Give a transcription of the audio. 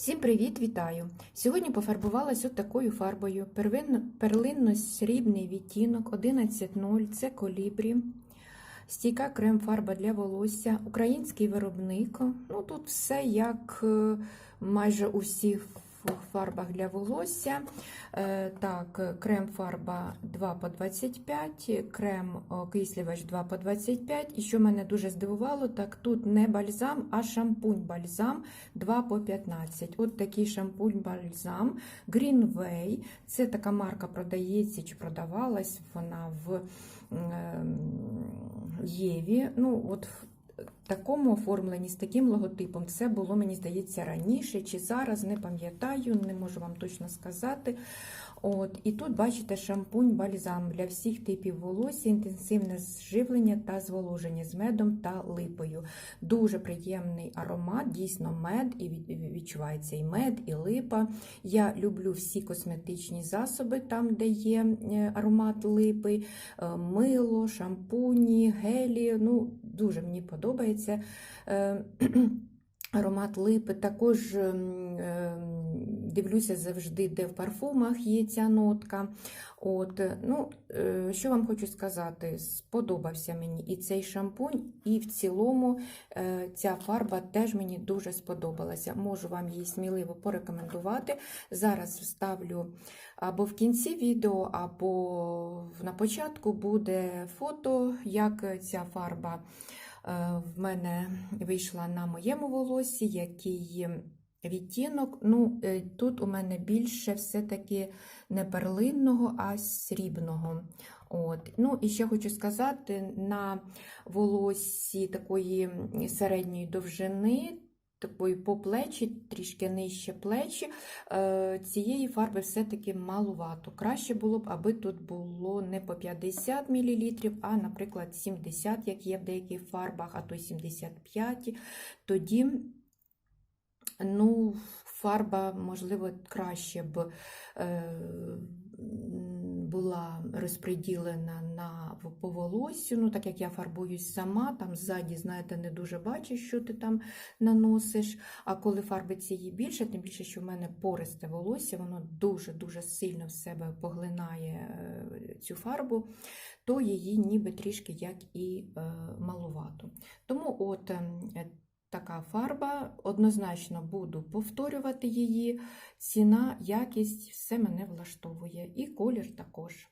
Всім привіт, вітаю! Сьогодні пофарбувалась от такою фарбою. Перлинно-срібний відтінок 11.0, це колібрі. Стійка крем-фарба для волосся, український виробник. Ну, тут все як е, майже у всіх фарбах для волосся. Е, Так, крем-фарба 2 по 25, крем окислювач 2 по 25. І що мене дуже здивувало, так тут не бальзам, а шампунь-бальзам 2 по 15. От такий шампунь-бальзам Greenway. Це така марка продається чи продавалась вона в ем, Єві. Ну, от такому оформленні, з таким логотипом, це було, мені здається, раніше чи зараз, не пам'ятаю, не можу вам точно сказати. От, і тут бачите шампунь бальзам для всіх типів волосся, інтенсивне зживлення та зволоження з медом та липою. Дуже приємний аромат, дійсно мед, і відчувається і мед, і липа. Я люблю всі косметичні засоби, там, де є е, аромат липи, е, мило, шампуні, гелі. Ну, дуже мені подобається. Е, Аромат липи також ем, ем, дивлюся завжди, де в парфумах є ця нотка. От, ну, е, що вам хочу сказати, сподобався мені і цей шампунь, і в цілому е, ця фарба теж мені дуже сподобалася. Можу вам її сміливо порекомендувати. Зараз вставлю або в кінці відео, або на початку буде фото, як ця фарба в мене вийшла на моєму волосі, який відтінок. Ну, е, тут у мене більше все-таки не перлинного, а срібного. От. Ну, і ще хочу сказати, на волосі такої середньої довжини. Такої по плечі, трішки нижче плечі, е, цієї фарби все-таки малувато. Краще було б, аби тут було не по 50 мл, а, наприклад, 70, як є в деяких фарбах, а то 75. Тоді ну, фарба, можливо, краще б е, була розподілена на, по. Ну, так як я фарбуюсь сама, там ззаді, знаєте, не дуже бачиш, що ти там наносиш. А коли фарби цієї більше, тим більше, що в мене пористе волосся, воно дуже-дуже сильно в себе поглинає е, цю фарбу, то її ніби трішки як і е, малувато. Тому от. Така фарба, однозначно буду повторювати її. Ціна, якість, все мене влаштовує. І колір також.